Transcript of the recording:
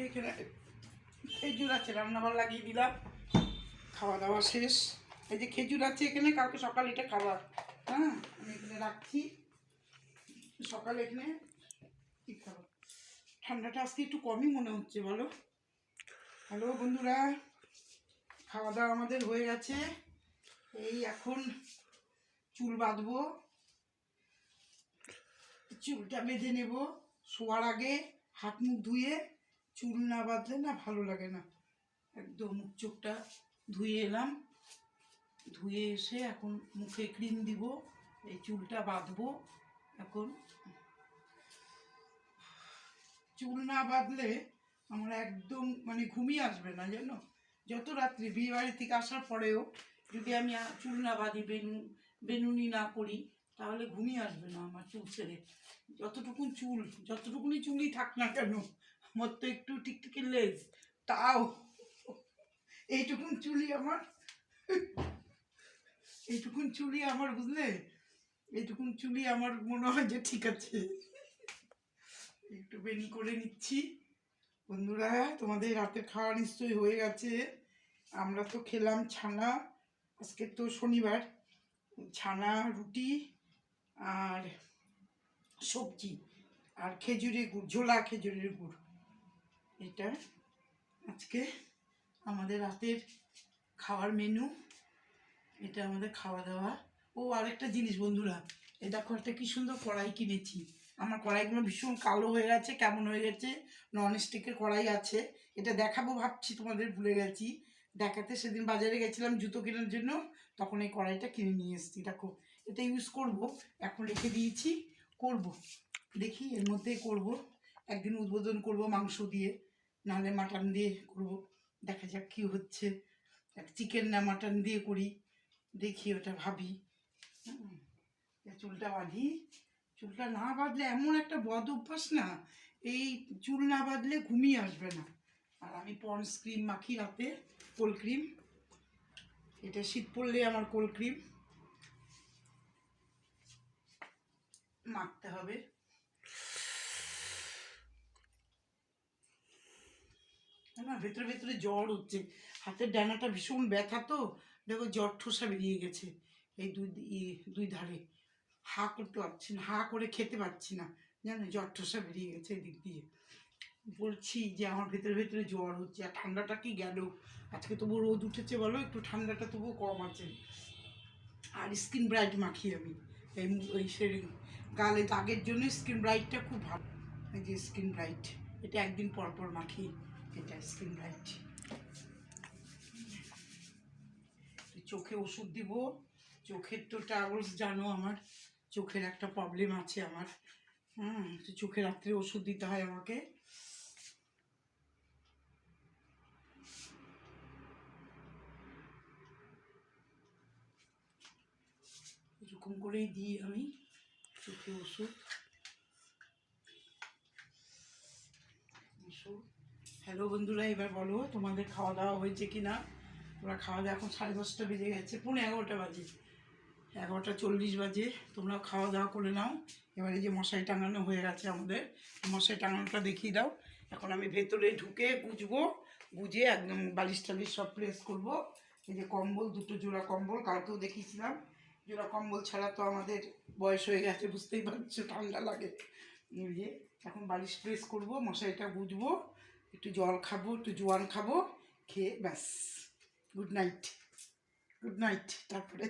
এখানে খেজুর আছে রান্নাবার লাগিয়ে দিলাম। খাওয়া দাওয়া শেষ। এই যে খেজুর আছে এখানে, কালকে সকালে এটা খাবার। হ্যাঁ আমি এখানে রাখছি। সকালে এখানে কি খাবার? ঠান্ডাটা আজকে একটু কমই মনে হচ্ছে, বলো। হ্যালো বন্ধুরা, খাওয়া দাওয়া আমাদের হয়ে গেছে। এই এখন চুল বাঁধবো। চুলটা বেঁধে নেব শোয়ার আগে, হাত মুখ ধুয়ে। চুল না বাঁধলে না ভালো লাগে না। একদম মুখ চোখটা ধুয়ে এলাম। ধুয়ে এসে এখন মুখে ক্রিম দিব, এই চুলটা বাঁধবো। এখন চুল না বাঁধলে আমার একদম মানে ঘুমিয়ে আসবে না, জানো? যত রাত্রি বিয়ে বাড়ি থেকে আসার পরেও যদি আমি চুল না বাঁধি, বেনু, বেনুনি না করি, তাহলে ঘুমিয়ে আসবে না আমার চুল ছেড়ে। যতটুকুন চুল, যতটুকুনি চুলই থাক না কেন আমার তো একটু টিকটিকি লেজ, তাও এইটুকুন চুলি আমার, এইটুকুন চুলি আমার, বুঝলে? এইটুকুন চুলি আমার মনে হয় যে ঠিক আছে। একটু বেনি করে নিচ্ছি। বন্ধুরা, তোমাদের রাতের খাওয়া নিশ্চয়ই হয়ে গেছে। আমরা তো খেলাম ছানা, আজকে তো শনিবার। ছানা, রুটি আর সবজি আর খেজুরের গুড়, ঝোলা খেজুরের গুড়। এটা আজকে আমাদের রাতের খাওয়ার মেনু এটা আমাদের খাওয়া দাওয়া ও আরেকটা জিনিস বন্ধুরা, এই দেখো একটা কি সুন্দর কড়াই কিনেছি। আমার কড়াইগুলো ভীষণ কালো হয়ে গেছে, কেমন হয়ে গেছে? নন স্টিকের কড়াই আছে। এটা দেখাবো, ভাবছি তোমাদের ভুলে গেছি। দেখাতে সেদিন বাজারে গেছিলাম জুতো কেনার জন্য, তখন এই কড়াইটা কিনে নিয়ে এসেছি। দেখো, এটা ইউজ করব। এখন রেখে দিয়েছি, করব। দেখি এর মধ্যেই করব। একদিন উদ্বোধন করব মাংস দিয়ে। নাহলে মাটন দিয়ে করব। দেখা যাক কী হচ্ছে। চিকেন না মাটন দিয়ে করি। দেখি ওটা ভাবি। চুলটা বাঁধি। চুলটা না বাঁধলে এমন একটা বদ অভ্যাস না, এই চুল না বাঁধলে ঘুমিয়ে আসবে না। আর আমি পন্স ক্রিম মাখি রাতে, কোল ক্রিম। এটা শীত পড়লে আমার কোল ক্রিম। মাখতে হবে না ভেতরে ভেতরে জ্বর হচ্ছে। হাতের ডানাটা ভীষণ ব্যথা তো। দেখো জ্বর ঠোসা বেরিয়ে গেছে এই দুই দুই ধারে। হা করতে পারছি না, হা করে খেতে পারছি না। জানো, জ্বর ঠোসা বেরিয়ে গেছে এদিক দিয়ে। বলছি যে আমার ভেতরে ভেতরে জ্বর হচ্ছে। আর ঠান্ডাটা কি গেল? আজকে তবু রোদ উঠেছে বলো, একটু ঠান্ডাটা তবু কম আছে। আর স্কিন ব্রাইট মাখি আমি। এই ওই সে গালে দাগের জন্য স্কিন ব্রাইটটা খুব ভালো। এই যে স্কিন ব্রাইট, এটা একদিন পর পর মাখি। এটা স্কিন ব্রাইট চোখে ওষুধ দিব। চোখের তো ট্রাভেলস জানো আমার, চোখের একটা প্রবলেম আছে আমার। হুম চোখে রাত্রে ওষুধ দিতে হয় আমাকে। এরকম করেই দিই আমি চোখে ওষুধ ওষুধ। হ্যালো বন্ধুরা, এবার বলো তোমাদের খাওয়া দাওয়া হয়েছে কি না তোমরা খাওয়া দাওয়া এখন সাড়ে দশটা বেজে গেছে, পৌনে এগারোটা বাজে। এগারোটা চল্লিশ বাজে তোমরা খাওয়া দাওয়া করে নাও। এবারে যে মশারি টাঙানো হয়ে গেছে আমাদের, মশারি টাঙানোটা দেখিয়ে দাও। এখন আমি ভেতরে ঢুকে গুজবো, গুজে একদম বালিশ টালিশ সব প্রেস করব। এই যে কম্বল, দুটো জোড়া কম্বল, কালকেও দেখিয়েছিলাম। জোড়া কম্বল ছাড়া তো আমাদের বয়স হয়ে গেছে, বুঝতেই পারছ, ঠান্ডা লাগে। যে, এখন বালিশ প্রেস করব, মশারিটা গুজবো। একটু জল খাব একটু জোয়ান খাব খেয়ে ব্যাস। গুড নাইট গুড নাইট তারপরে